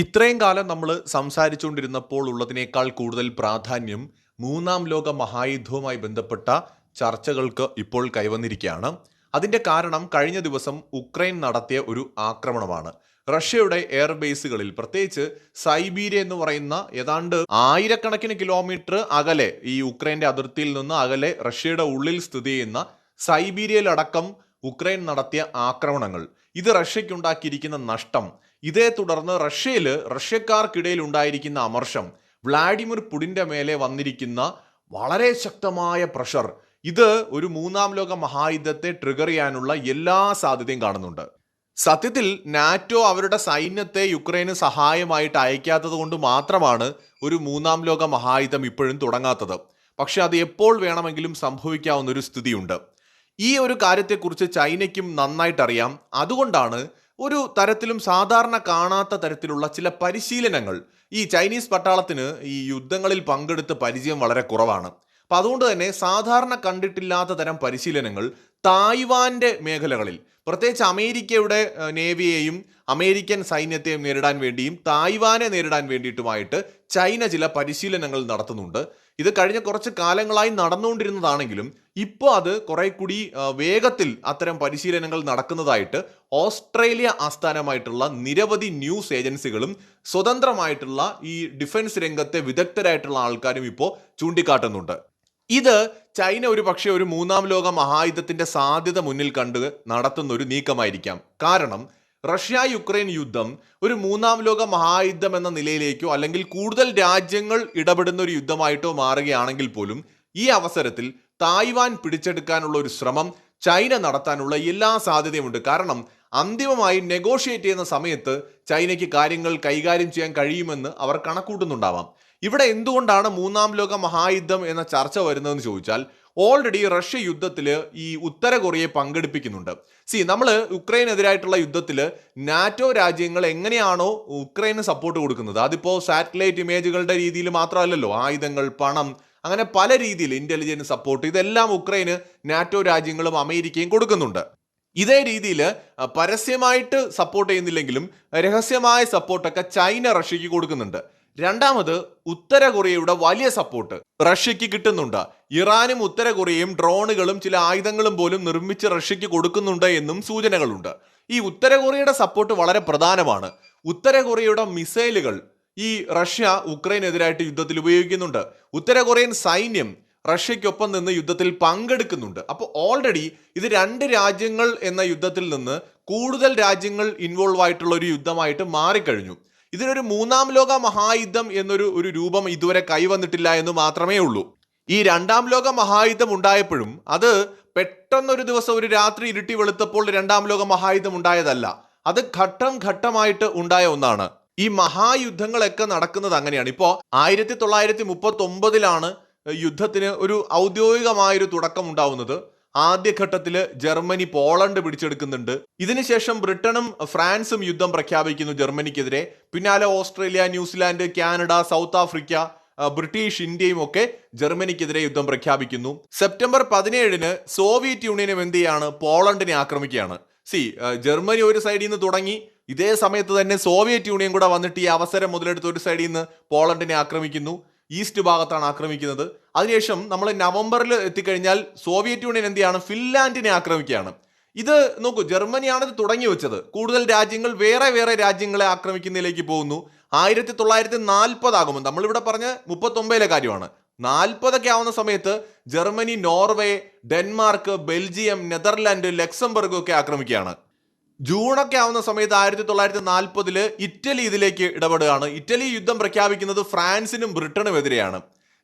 ഇത്രയും കാലം നമ്മൾ സംസാരിച്ചുകൊണ്ടിരുന്നപ്പോൾ ഉള്ളതിനേക്കാൾ കൂടുതൽ പ്രാധാന്യം മൂന്നാം ലോക മഹായുദ്ധവുമായി ബന്ധപ്പെട്ട ചർച്ചകൾക്ക് ഇപ്പോൾ കൈവന്നിരിക്കുകയാണ്. അതിന്റെ കാരണം കഴിഞ്ഞ ദിവസം ഉക്രൈൻ നടത്തിയ ഒരു ആക്രമണമാണ്. റഷ്യയുടെ എയർബേസുകളിൽ പ്രത്യേകിച്ച് സൈബീരിയ എന്ന് പറയുന്ന ഏതാണ്ട് ആയിരക്കണക്കിന് കിലോമീറ്റർ അകലെ ഈ ഉക്രൈന്റെ അതിർത്തിയിൽ നിന്ന് അകലെ റഷ്യയുടെ ഉള്ളിൽ സ്ഥിതി ചെയ്യുന്ന സൈബീരിയയിലടക്കം ഉക്രൈൻ നടത്തിയ ആക്രമണങ്ങൾ. ഇത് റഷ്യയ്ക്കുണ്ടാക്കിയിരിക്കുന്ന നഷ്ടം ഇതേ തുടർന്ന് റഷ്യയിൽ റഷ്യക്കാർക്കിടയിൽ ഉണ്ടായിരിക്കുന്ന അമർഷം വ്ളാഡിമിർ പുടിന്റെ മേലെ വന്നിരിക്കുന്ന വളരെ ശക്തമായ പ്രഷർ ഇത് ഒരു മൂന്നാം ലോക മഹായുദ്ധത്തെ ട്രിഗർ ചെയ്യാനുള്ള എല്ലാ സാധ്യതയും കാണുന്നുണ്ട്. സത്യത്തിൽ നാറ്റോ അവരുടെ സൈന്യത്തെ യുക്രൈന് സഹായമായിട്ട് അയക്കാത്തത് കൊണ്ട് മാത്രമാണ് ഒരു മൂന്നാം ലോക മഹായുദ്ധം ഇപ്പോഴും തുടങ്ങാത്തത്. പക്ഷെ അത് എപ്പോൾ വേണമെങ്കിലും സംഭവിക്കാവുന്ന ഒരു സ്ഥിതിയുണ്ട്. ഈ ഒരു കാര്യത്തെക്കുറിച്ച് ചൈനയ്ക്കും നന്നായിട്ടറിയാം. അതുകൊണ്ടാണ് ഒരു തരത്തിലും സാധാരണ കാണാത്ത തരത്തിലുള്ള ചില പരിശീലനങ്ങൾ. ഈ ചൈനീസ് പട്ടാളത്തിന് ഈ യുദ്ധങ്ങളിൽ പങ്കെടുത്ത് പരിചയം വളരെ കുറവാണ്. അപ്പം അതുകൊണ്ട് തന്നെ സാധാരണ കണ്ടിട്ടില്ലാത്ത തരം പരിശീലനങ്ങൾ തായ്വാന്റെ മേഖലകളിൽ പ്രത്യേകിച്ച് അമേരിക്കയുടെ നേവിയെയും അമേരിക്കൻ സൈന്യത്തെയും നേരിടാൻ വേണ്ടിയും തായ്വാനെ നേരിടാൻ വേണ്ടിയിട്ടുമായിട്ട് ചൈന ചില പരിശീലനങ്ങൾ നടത്തുന്നുണ്ട്. ഇത് കഴിഞ്ഞ കുറച്ച് കാലങ്ങളായി നടന്നുകൊണ്ടിരുന്നതാണെങ്കിലും ഇപ്പോൾ അത് കുറെ കൂടി വേഗത്തിൽ അത്തരം പരിശീലനങ്ങൾ നടക്കുന്നതായിട്ട് ഓസ്ട്രേലിയ ആസ്ഥാനമായിട്ടുള്ള നിരവധി ന്യൂസ് ഏജൻസികളും സ്വതന്ത്രമായിട്ടുള്ള ഈ ഡിഫൻസ് രംഗത്തെ വിദഗ്ധരായിട്ടുള്ള ആൾക്കാരും ഇപ്പോൾ ചൂണ്ടിക്കാട്ടുന്നുണ്ട്. ഇത് ചൈന ഒരു പക്ഷേ ഒരു മൂന്നാം ലോക മഹായുദ്ധത്തിന്റെ സാധ്യത മുന്നിൽ കണ്ട് നടത്തുന്ന ഒരു നീക്കമായിരിക്കാം. കാരണം റഷ്യ യുക്രൈൻ യുദ്ധം ഒരു മൂന്നാം ലോക മഹായുദ്ധം എന്ന നിലയിലേക്കോ അല്ലെങ്കിൽ കൂടുതൽ രാജ്യങ്ങൾ ഇടപെടുന്ന ഒരു യുദ്ധമായിട്ടോ മാറുകയാണെങ്കിൽ പോലും ഈ അവസരത്തിൽ തായ്വാൻ പിടിച്ചെടുക്കാനുള്ള ഒരു ശ്രമം ചൈന നടത്താനുള്ള എല്ലാ സാധ്യതയുമുണ്ട്. കാരണം അന്തിമമായി നെഗോഷിയേറ്റ് ചെയ്യുന്ന സമയത്ത് ചൈനയ്ക്ക് കാര്യങ്ങൾ കൈകാര്യം ചെയ്യാൻ കഴിയുമെന്ന് അവർ കണക്കൂട്ടുന്നുണ്ടാവാം ഇവിടെ എന്തുകൊണ്ടാണ് മൂന്നാം ലോക മഹായുദ്ധം എന്ന ചർച്ച വരുന്നതെന്ന് ചോദിച്ചാൽ ഓൾറെഡി റഷ്യ യുദ്ധത്തിൽ ഈ ഉത്തര കൊറിയയെ പങ്കെടുപ്പിക്കുന്നുണ്ട്. സി നമ്മൾ ഉക്രൈനെതിരായിട്ടുള്ള യുദ്ധത്തിൽ നാറ്റോ രാജ്യങ്ങൾ എങ്ങനെയാണോ ഉക്രൈന് സപ്പോർട്ട് കൊടുക്കുന്നത്. അതിപ്പോൾ സാറ്റലൈറ്റ് ഇമേജുകളുടെ രീതിയിൽ മാത്രമല്ലല്ലോ. ആയുധങ്ങൾ പണം അങ്ങനെ പല രീതിയിൽ ഇന്റലിജൻസ് സപ്പോർട്ട് ഇതെല്ലാം ഉക്രൈന് നാറ്റോ രാജ്യങ്ങളും അമേരിക്കയും കൊടുക്കുന്നുണ്ട്. ഇതേ രീതിയിൽ പരസ്യമായിട്ട് സപ്പോർട്ട് ചെയ്യുന്നില്ലെങ്കിലും രഹസ്യമായ സപ്പോർട്ടൊക്കെ ചൈന റഷ്യക്ക് കൊടുക്കുന്നുണ്ട്. രണ്ടാമത് ഉത്തര കൊറിയയുടെ വലിയ സപ്പോർട്ട് റഷ്യക്ക് കിട്ടുന്നുണ്ട്. ഇറാനും ഉത്തര കൊറിയയും ഡ്രോണുകളും ചില ആയുധങ്ങളും പോലും നിർമ്മിച്ച് റഷ്യക്ക് കൊടുക്കുന്നുണ്ട് എന്നും സൂചനകളുണ്ട്. ഈ ഉത്തര കൊറിയയുടെ സപ്പോർട്ട് വളരെ പ്രധാനമാണ്. ഉത്തര കൊറിയയുടെ മിസൈലുകൾ ഈ റഷ്യ ഉക്രൈനെതിരായിട്ട് യുദ്ധത്തിൽ ഉപയോഗിക്കുന്നുണ്ട്. ഉത്തര കൊറിയൻ സൈന്യം റഷ്യയ്ക്കൊപ്പം നിന്ന് യുദ്ധത്തിൽ പങ്കെടുക്കുന്നുണ്ട്. അപ്പോൾ ഓൾറെഡി ഇത് രണ്ട് രാജ്യങ്ങൾ എന്ന യുദ്ധത്തിൽ നിന്ന് കൂടുതൽ രാജ്യങ്ങൾ ഇൻവോൾവ് ആയിട്ടുള്ള ഒരു യുദ്ധമായിട്ട് മാറിക്കഴിഞ്ഞു. ഇതിനൊരു മൂന്നാം ലോക മഹായുദ്ധം എന്നൊരു ഒരു രൂപം ഇതുവരെ കൈവന്നിട്ടില്ല എന്ന് മാത്രമേ ഉള്ളൂ. ഈ രണ്ടാം ലോക മഹായുദ്ധം ഉണ്ടായപ്പോഴും അത് പെട്ടെന്നൊരു ദിവസം ഒരു രാത്രി ഇരുട്ടി വെളുത്തപ്പോൾ രണ്ടാം ലോക മഹായുദ്ധം ഉണ്ടായതല്ല. അത് ഘട്ടം ഘട്ടമായിട്ട് ഉണ്ടായ ഒന്നാണ്. ഈ മഹായുദ്ധങ്ങളൊക്കെ നടക്കുന്നത് അങ്ങനെയാണ്. ഇപ്പോൾ ആയിരത്തി തൊള്ളായിരത്തി മുപ്പത്തി ഒമ്പതിലാണ് യുദ്ധത്തിന് ഒരു ഔദ്യോഗികമായൊരു തുടക്കം ഉണ്ടാവുന്നത് ആദ്യഘട്ടത്തിൽ ജർമ്മനി പോളണ്ട് പിടിച്ചെടുക്കുന്നുണ്ട്. ഇതിനുശേഷം ബ്രിട്ടനും ഫ്രാൻസും യുദ്ധം പ്രഖ്യാപിക്കുന്നു ജർമ്മനിക്കെതിരെ. പിന്നാലെ Australia New Zealand Canada South Africa British ഇന്ത്യയും ഒക്കെ ജർമ്മനിക്കെതിരെ യുദ്ധം പ്രഖ്യാപിക്കുന്നു. സെപ്റ്റംബർ പതിനേഴിന് സോവിയറ്റ് യൂണിയനും എന്ത് ചെയ്യാണ്? പോളണ്ടിനെ ആക്രമിക്കുകയാണ്. സി ജർമ്മനി ഒരു സൈഡിൽ നിന്ന് തുടങ്ങി ഇതേ സമയത്ത് തന്നെ സോവിയറ്റ് യൂണിയൻ കൂടെ വന്നിട്ട് ഈ അവസരം മുതലെടുത്ത് ഒരു സൈഡിൽ നിന്ന് പോളണ്ടിനെ ആക്രമിക്കുന്നു. ഈസ്റ്റ് ഭാഗത്താണ് ആക്രമിക്കുന്നത്. അതിനുശേഷം നമ്മൾ നവംബറിൽ എത്തിക്കഴിഞ്ഞാൽ സോവിയറ്റ് യൂണിയൻ എന്ത് ചെയ്യാണ്? ഫിൻലാൻഡിനെ ആക്രമിക്കുകയാണ്. ഇത് നോക്കൂ ജർമ്മനിയാണ് ഇത് തുടങ്ങി വെച്ചത്. കൂടുതൽ രാജ്യങ്ങൾ വേറെ വേറെ രാജ്യങ്ങളെ ആക്രമിക്കുന്നതിലേക്ക് പോകുന്നു. ആയിരത്തി തൊള്ളായിരത്തി നാൽപ്പതാകുമ്പോൾ നമ്മളിവിടെ പറഞ്ഞ മുപ്പത്തൊമ്പതിലെ കാര്യമാണ്. നാൽപ്പതൊക്കെ ആവുന്ന സമയത്ത് Germany Norway Denmark Belgium Netherland Luxembourg ഒക്കെ ആക്രമിക്കുകയാണ്. ജൂണൊക്കെ ആവുന്ന സമയത്ത് ആയിരത്തി തൊള്ളായിരത്തി നാൽപ്പതിൽ ഇറ്റലി ഇതിലേക്ക് ഇടപെടുകയാണ്. ഇറ്റലി യുദ്ധം പ്രഖ്യാപിക്കുന്നത് ഫ്രാൻസിനും ബ്രിട്ടനും എതിരെയാണ്.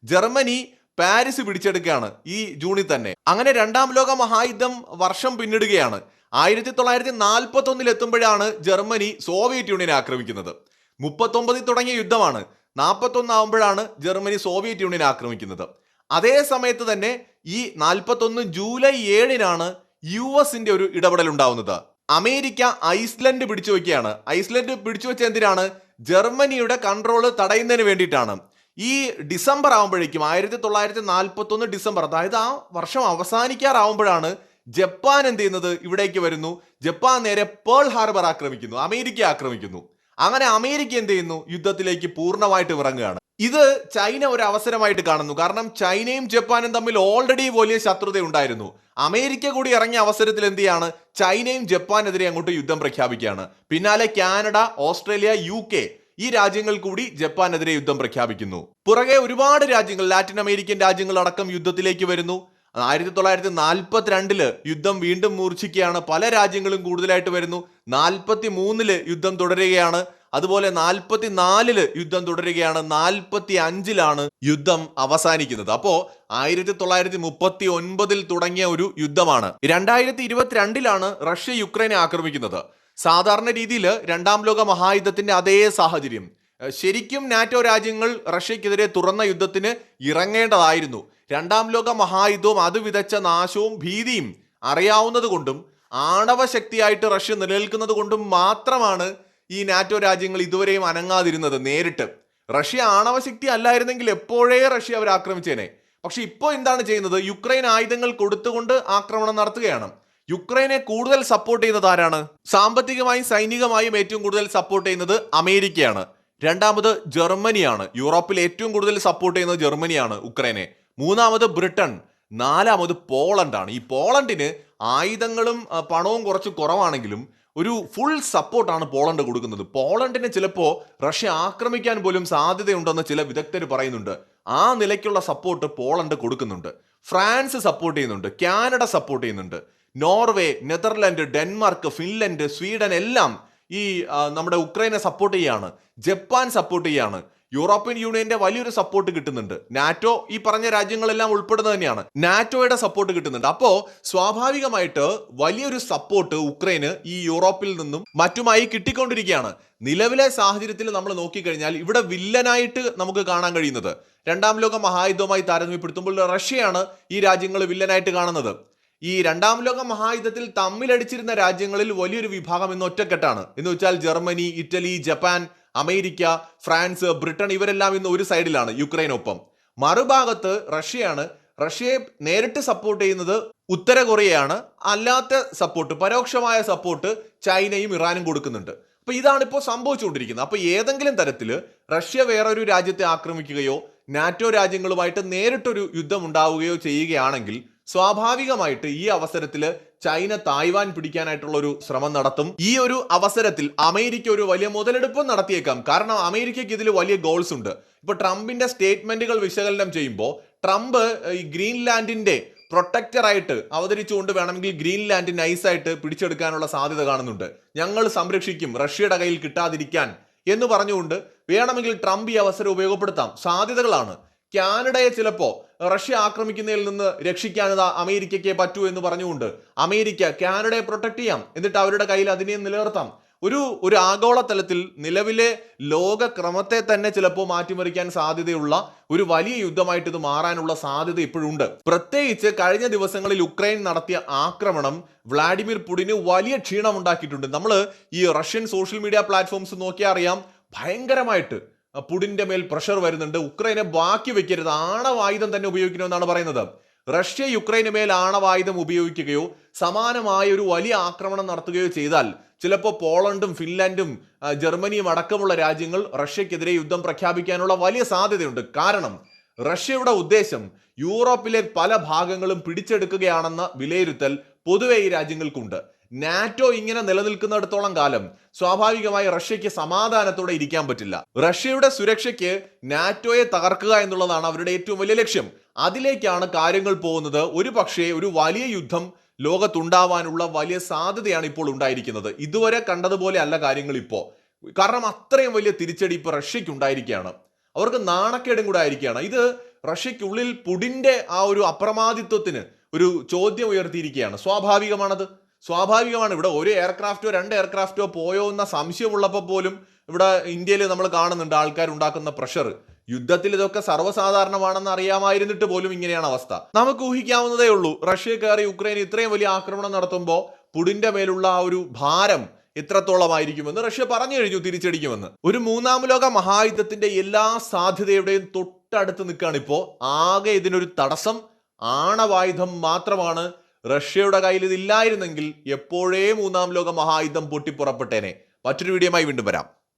ജർമ്മനി പാരീസ് പിടിച്ചെടുക്കുകയാണ് ഈ ജൂണിൽ തന്നെ. അങ്ങനെ രണ്ടാം ലോക മഹായുദ്ധം വർഷം പിന്നിടുകയാണ്. ആയിരത്തി തൊള്ളായിരത്തി നാൽപ്പത്തി ഒന്നിൽ എത്തുമ്പോഴാണ് ജർമ്മനി സോവിയറ്റ് യൂണിയനെ ആക്രമിക്കുന്നത്. മുപ്പത്തൊമ്പതിൽ തുടങ്ങിയ യുദ്ധമാണ്. നാൽപ്പത്തൊന്ന് ആവുമ്പോഴാണ് ജർമ്മനി സോവിയറ്റ് യൂണിയനെ ആക്രമിക്കുന്നത്. അതേ സമയത്ത് തന്നെ ഈ നാൽപ്പത്തൊന്ന് ജൂലൈ ഏഴിനാണ് യു എസിന്റെ ഒരു ഇടപെടൽ ഉണ്ടാവുന്നത് അമേരിക്ക ഐസ്ലൻഡ് പിടിച്ചു വയ്ക്കുകയാണ് ഐസ്ലൻഡ് പിടിച്ചു വെച്ച എന്തിനാണ്? ജർമ്മനിയുടെ കൺട്രോൾ തടയുന്നതിന് വേണ്ടിയിട്ടാണ്. ഈ ഡിസംബർ ആവുമ്പോഴേക്കും ആയിരത്തി തൊള്ളായിരത്തി നാൽപ്പത്തി ഒന്ന് ഡിസംബർ അതായത് ആ വർഷം അവസാനിക്കാറാവുമ്പോഴാണ് ജപ്പാൻ എന്ത് ചെയ്യുന്നത്? ഇവിടേക്ക് വരുന്നു. ജപ്പാൻ നേരെ പേൾ ഹാർബർ ആക്രമിക്കുന്നു. അമേരിക്ക ആക്രമിക്കുന്നു. അങ്ങനെ അമേരിക്ക എന്ത് ചെയ്യുന്നു? യുദ്ധത്തിലേക്ക് പൂർണമായിട്ട് ഇറങ്ങുകയാണ് ഇത് ചൈന ഒരു അവസരമായിട്ട് കാണുന്നു. കാരണം ചൈനയും ജപ്പാനും തമ്മിൽ ഓൾറെഡി വലിയ ശത്രുത ഉണ്ടായിരുന്നു. അമേരിക്ക കൂടി ഇറങ്ങിയ അവസരത്തിൽ എന്ത് ചെയ്യാണ്? ചൈനയും ജപ്പാനെതിരെ അങ്ങോട്ട് യുദ്ധം പ്രഖ്യാപിക്കുകയാണ്. പിന്നാലെ കാനഡ ഓസ്ട്രേലിയ യു ഈ രാജ്യങ്ങൾ കൂടി ജപ്പാനെതിരെ യുദ്ധം പ്രഖ്യാപിക്കുന്നു. പുറകെ ഒരുപാട് രാജ്യങ്ങൾ ലാറ്റിൻ അമേരിക്കൻ രാജ്യങ്ങൾ അടക്കം യുദ്ധത്തിലേക്ക് വരുന്നു. ആയിരത്തി തൊള്ളായിരത്തി നാൽപ്പത്തിരണ്ടിൽ യുദ്ധം വീണ്ടും മൂർച്ഛിക്കുകയാണ്. പല രാജ്യങ്ങളും കൂടുതലായിട്ട് വരുന്നു. നാൽപ്പത്തി മൂന്നിൽ യുദ്ധം തുടരുകയാണ്. അതുപോലെ നാൽപ്പത്തി നാലിൽ യുദ്ധം തുടരുകയാണ്. നാൽപ്പത്തി അഞ്ചിലാണ് യുദ്ധം അവസാനിക്കുന്നത്. അപ്പോ ആയിരത്തി തൊള്ളായിരത്തി മുപ്പത്തി ഒൻപതിൽ തുടങ്ങിയ ഒരു യുദ്ധമാണ്. രണ്ടായിരത്തി ഇരുപത്തിരണ്ടിലാണ് റഷ്യ യുക്രൈനെ ആക്രമിക്കുന്നത്. സാധാരണ രീതിയിൽ രണ്ടാം ലോക മഹായുദ്ധത്തിന്റെ അതേ സാഹചര്യം. ശരിക്കും നാറ്റോ രാജ്യങ്ങൾ റഷ്യക്കെതിരെ തുറന്ന യുദ്ധത്തിന് ഇറങ്ങേണ്ടതായിരുന്നു. രണ്ടാം ലോക മഹായുദ്ധവും അത് വിതച്ച നാശവും ഭീതിയും അറിയാവുന്നത് കൊണ്ടും ആണവ ശക്തിയായിട്ട് റഷ്യ നിലനിൽക്കുന്നത് കൊണ്ടും മാത്രമാണ് ഈ നാറ്റോ രാജ്യങ്ങൾ ഇതുവരെയും അനങ്ങാതിരുന്നത് നേരിട്ട്. റഷ്യ ആണവശക്തി അല്ലായിരുന്നെങ്കിൽ എപ്പോഴേ റഷ്യ അവർ ആക്രമിച്ചേനെ. പക്ഷെ ഇപ്പോൾ എന്താണ് ചെയ്യുന്നത്? യുക്രൈൻ ആയുധങ്ങൾ കൊടുത്തുകൊണ്ട് ആക്രമണം നടത്തുകയാണ്. യുക്രൈനെ കൂടുതൽ സപ്പോർട്ട് ചെയ്യുന്നത് ആരാണ്? സാമ്പത്തികമായും സൈനികമായും ഏറ്റവും കൂടുതൽ സപ്പോർട്ട് ചെയ്യുന്നത് അമേരിക്കയാണ്. രണ്ടാമത് ജർമ്മനിയാണ്. യൂറോപ്പിൽ ഏറ്റവും കൂടുതൽ സപ്പോർട്ട് ചെയ്യുന്നത് ജർമ്മനിയാണ് ഉക്രൈനെ. മൂന്നാമത് ബ്രിട്ടൻ. നാലാമത് പോളണ്ടാണ്. ഈ പോളണ്ടിന് ആയുധങ്ങളും പണവും കുറച്ച് കുറവാണെങ്കിലും ഒരു ഫുൾ സപ്പോർട്ടാണ് പോളണ്ട് കൊടുക്കുന്നത്. പോളണ്ടിനെ ചിലപ്പോൾ റഷ്യ ആക്രമിക്കാൻ പോലും സാധ്യതയുണ്ടെന്ന് ചില വിദഗ്ധർ പറയുന്നുണ്ട്. ആ നിലയ്ക്കുള്ള സപ്പോർട്ട് പോളണ്ട് കൊടുക്കുന്നുണ്ട്. ഫ്രാൻസ് സപ്പോർട്ട് ചെയ്യുന്നുണ്ട്. കാനഡ സപ്പോർട്ട് ചെയ്യുന്നുണ്ട്. Norway Netherland Denmark Finland Sweden എല്ലാം ഈ നമ്മുടെ ഉക്രൈനെ സപ്പോർട്ട് ചെയ്യാണ്. ജപ്പാൻ സപ്പോർട്ട് ചെയ്യാണ്. യൂറോപ്യൻ യൂണിയന്റെ വലിയൊരു സപ്പോർട്ട് കിട്ടുന്നുണ്ട്. നാറ്റോ ഈ പറഞ്ഞ രാജ്യങ്ങളെല്ലാം ഉൾപ്പെടുന്നത് തന്നെയാണ്. നാറ്റോയുടെ സപ്പോർട്ട് കിട്ടുന്നുണ്ട്. അപ്പോ സ്വാഭാവികമായിട്ട് വലിയൊരു സപ്പോർട്ട് ഉക്രൈന് ഈ യൂറോപ്പിൽ നിന്നും മറ്റുമായി കിട്ടിക്കൊണ്ടിരിക്കുകയാണ്. നിലവിലെ സാഹചര്യത്തിൽ നമ്മൾ നോക്കിക്കഴിഞ്ഞാൽ ഇവിടെ വില്ലനായിട്ട് നമുക്ക് കാണാൻ കഴിയുന്നത്. രണ്ടാം ലോക മഹായുദ്ധവുമായി താരതമ്യപ്പെടുത്തുമ്പോൾ റഷ്യയാണ് ഈ രാജ്യങ്ങൾ വില്ലനായിട്ട് കാണുന്നത്. ഈ രണ്ടാം ലോക മഹായുദ്ധത്തിൽ തമ്മിലടിച്ചിരുന്ന രാജ്യങ്ങളിൽ വലിയൊരു വിഭാഗം ഇന്ന് ഒറ്റക്കെട്ടാണ്. എന്ന് വെച്ചാൽ Germany Italy Japan America France Britain ഇവരെല്ലാം ഇന്ന് ഒരു സൈഡിലാണ് യുക്രൈൻ യുക്രൈനൊപ്പം. മറുഭാഗത്ത് റഷ്യയാണ്. റഷ്യയെ നേരിട്ട് സപ്പോർട്ട് ചെയ്യുന്നത് ഉത്തര കൊറിയയാണ്. അല്ലാത്ത സപ്പോർട്ട് പരോക്ഷമായ സപ്പോർട്ട് ചൈനയും ഇറാനും കൊടുക്കുന്നുണ്ട്. അപ്പൊ ഇതാണ് ഇപ്പോൾ സംഭവിച്ചുകൊണ്ടിരിക്കുന്നത്. അപ്പൊ ഏതെങ്കിലും തരത്തിൽ റഷ്യ വേറൊരു രാജ്യത്തെ ആക്രമിക്കുകയോ നാറ്റോ രാജ്യങ്ങളുമായിട്ട് നേരിട്ടൊരു യുദ്ധം ഉണ്ടാവുകയോ ചെയ്യുകയാണെങ്കിൽ സ്വാഭാവികമായിട്ട് ഈ അവസരത്തിൽ ചൈന തായ്വാൻ പിടിക്കാനായിട്ടുള്ള ഒരു ശ്രമം നടത്തും. ഈ ഒരു അവസരത്തിൽ അമേരിക്ക ഒരു വലിയ മുതലെടുപ്പും നടത്തിയേക്കാം. കാരണം അമേരിക്കയ്ക്ക് ഇതിൽ വലിയ ഗോൾസ് ഉണ്ട്. ഇപ്പൊ ട്രംപിന്റെ സ്റ്റേറ്റ്മെന്റുകൾ വിശകലനം ചെയ്യുമ്പോൾ ട്രംപ് ഈ ഗ്രീൻലാൻഡിന്റെ പ്രൊട്ടക്ടറായിട്ട് അവതരിച്ചുകൊണ്ട് വേണമെങ്കിൽ ഗ്രീൻലാൻഡ് നൈസായിട്ട് പിടിച്ചെടുക്കാനുള്ള സാധ്യത കാണുന്നുണ്ട്. ഞങ്ങൾ സംരക്ഷിക്കും റഷ്യയുടെ കയ്യിൽ കിട്ടാതിരിക്കാൻ എന്ന് പറഞ്ഞുകൊണ്ട് വേണമെങ്കിൽ ട്രംപ് ഈ അവസരം ഉപയോഗപ്പെടുത്താം. സാധ്യതകളാണ്. കാനഡയെ ചിലപ്പോൾ റഷ്യ ആക്രമിക്കുന്നതിൽ നിന്ന് രക്ഷിക്കാനത് അമേരിക്കയ്ക്ക് പറ്റൂ എന്ന് പറഞ്ഞുകൊണ്ട് അമേരിക്ക കാനഡയെ പ്രൊട്ടക്ട് ചെയ്യാം. എന്നിട്ട് അവരുടെ കയ്യിൽ അതിനെ നിലനിർത്താം. ഒരു ഒരു ആഗോളതലത്തിൽ നിലവിലെ ലോകക്രമത്തെ തന്നെ ചിലപ്പോൾ മാറ്റിമറിക്കാൻ സാധ്യതയുള്ള ഒരു വലിയ യുദ്ധമായിട്ട് ഇത് മാറാനുള്ള സാധ്യത ഇപ്പോഴുണ്ട്. പ്രത്യേകിച്ച് കഴിഞ്ഞ ദിവസങ്ങളിൽ ഉക്രൈൻ നടത്തിയ ആക്രമണം വ്ളാഡിമിർ പുടിന് വലിയ ക്ഷീണം ഉണ്ടാക്കിയിട്ടുണ്ട് നമ്മൾ ഈ റഷ്യൻ സോഷ്യൽ മീഡിയ പ്ലാറ്റ്ഫോംസ് നോക്കിയാൽ അറിയാം ഭയങ്കരമായിട്ട് പുടിന്റെ മേൽ പ്രഷർ വരുന്നുണ്ട്. ഉക്രൈനെ ബാക്കി വെക്കരുത്. ആണവായുധം തന്നെ ഉപയോഗിക്കണമെന്നാണ് പറയുന്നത്. റഷ്യ യുക്രൈന് മേൽ ആണവായുധം ഉപയോഗിക്കുകയോ സമാനമായ ഒരു വലിയ ആക്രമണം നടത്തുകയോ ചെയ്താൽ ചിലപ്പോൾ പോളണ്ടും ഫിൻലാൻഡും ജർമ്മനിയും അടക്കമുള്ള രാജ്യങ്ങൾ റഷ്യക്കെതിരെ യുദ്ധം പ്രഖ്യാപിക്കാനുള്ള വലിയ സാധ്യതയുണ്ട്. കാരണം റഷ്യയുടെ ഉദ്ദേശം യൂറോപ്പിലെ പല ഭാഗങ്ങളും പിടിച്ചെടുക്കുകയാണെന്ന വിലയിരുത്തൽ പൊതുവെ ഈ രാജ്യങ്ങൾക്കുണ്ട്. നാറ്റോ ഇങ്ങനെ നിലനിൽക്കുന്നിടത്തോളം കാലം സ്വാഭാവികമായി റഷ്യയ്ക്ക് സമാധാനത്തോടെ ഇരിക്കാൻ പറ്റില്ല. റഷ്യയുടെ സുരക്ഷയ്ക്ക് നാറ്റോയെ തകർക്കുക എന്നുള്ളതാണ് അവരുടെ ഏറ്റവും വലിയ ലക്ഷ്യം. അതിലേക്കാണ് കാര്യങ്ങൾ പോകുന്നത്. ഒരു പക്ഷേ ഒരു വലിയ യുദ്ധം ലോകത്തുണ്ടാവാനുള്ള വലിയ സാധ്യതയാണ് ഇപ്പോൾ ഉണ്ടായിരിക്കുന്നത്. ഇതുവരെ കണ്ടതുപോലെ അല്ല കാര്യങ്ങൾ ഇപ്പോൾ. കാരണം അത്രയും വലിയ തിരിച്ചടി ഇപ്പോൾ റഷ്യയ്ക്ക് ഉണ്ടായിരിക്കുകയാണ്. അവർക്ക് നാണക്കേടും കൂടെ ആയിരിക്കുകയാണ്. ഇത് റഷ്യക്കുള്ളിൽ പുടിന്റെ ആ ഒരു അപ്രമാദിത്വത്തിന് ഒരു ചോദ്യം ഉയർത്തിയിരിക്കുകയാണ്. സ്വാഭാവികമാണത്. സ്വാഭാവികമാണ്. ഇവിടെ ഒരു എയർക്രാഫ്റ്റോ രണ്ട് എയർക്രാഫ്റ്റോ പോയോ എന്ന സംശയമുള്ളപ്പോൾ പോലും ഇവിടെ ഇന്ത്യയിൽ നമ്മൾ കാണുന്നുണ്ട് ആൾക്കാർ ഉണ്ടാക്കുന്ന പ്രഷർ യുദ്ധത്തിൽ ഇതൊക്കെ സർവസാധാരണമാണെന്ന് അറിയാമായിരുന്നിട്ട് പോലും ഇങ്ങനെയാണ് അവസ്ഥ. നമുക്ക് ഊഹിക്കാവുന്നതേ ഉള്ളൂ. റഷ്യ കയറി ഉക്രൈൻ ഇത്രയും വലിയ ആക്രമണം നടത്തുമ്പോൾ പുടിന്റെ മേലുള്ള ആ ഒരു ഭാരം എത്രത്തോളമായിരിക്കുമെന്ന് റഷ്യ പറഞ്ഞു കഴിഞ്ഞു തിരിച്ചടിക്കുമെന്ന്. ഒരു മൂന്നാം ലോക മഹായുദ്ധത്തിന്റെ എല്ലാ സാധ്യതയുടെയും തൊട്ടടുത്ത് നിൽക്കുകയാണ് ഇപ്പോൾ ആകെ ഇതിനൊരു തടസ്സം ആണവായുധം മാത്രമാണ് റഷ്യയുടെ കയ്യിൽ ഇതില്ലായിരുന്നെങ്കിൽ എപ്പോഴേ മൂന്നാം ലോക മഹായുദ്ധം പൊട്ടിപ്പുറപ്പെട്ടേനെ. മറ്റൊരു വീഡിയോയുമായി വീണ്ടും വരാം.